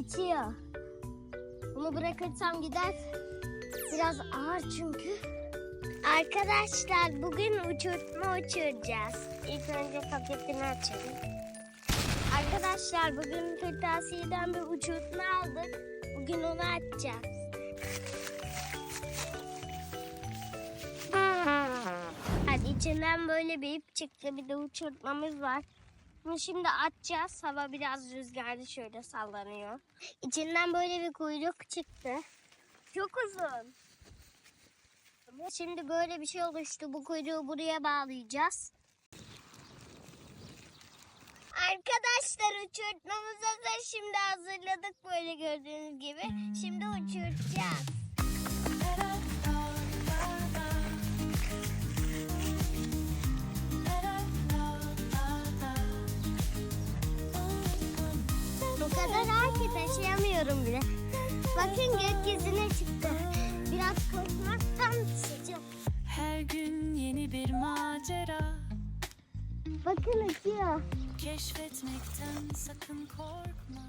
Uçuyor. Bunu bırakırsam gider. Biraz ağır çünkü. Arkadaşlar bugün uçurtma uçuracağız. İlk önce paketini açalım. Arkadaşlar bugün kırtasiyeden bir uçurtma aldık. Bugün onu açacağız. Hadi içinden böyle bir ip çıktı. Bir de uçurtmamız var. Şimdi açacağız. Hava biraz rüzgarlı şöyle sallanıyor. İçinden böyle bir kuyruk çıktı. Çok uzun. Şimdi böyle bir şey oluştu. Bu kuyruğu buraya bağlayacağız. Arkadaşlar uçurtmamız hazır. Şimdi hazırladık böyle gördüğünüz gibi. Şimdi uçuracağız. Bakın gökyüzüne çıktı. Biraz koşmaktan düşeceğim. Her gün yeni bir macera Bakın uçuyor. Keşfetmekten sakın korkma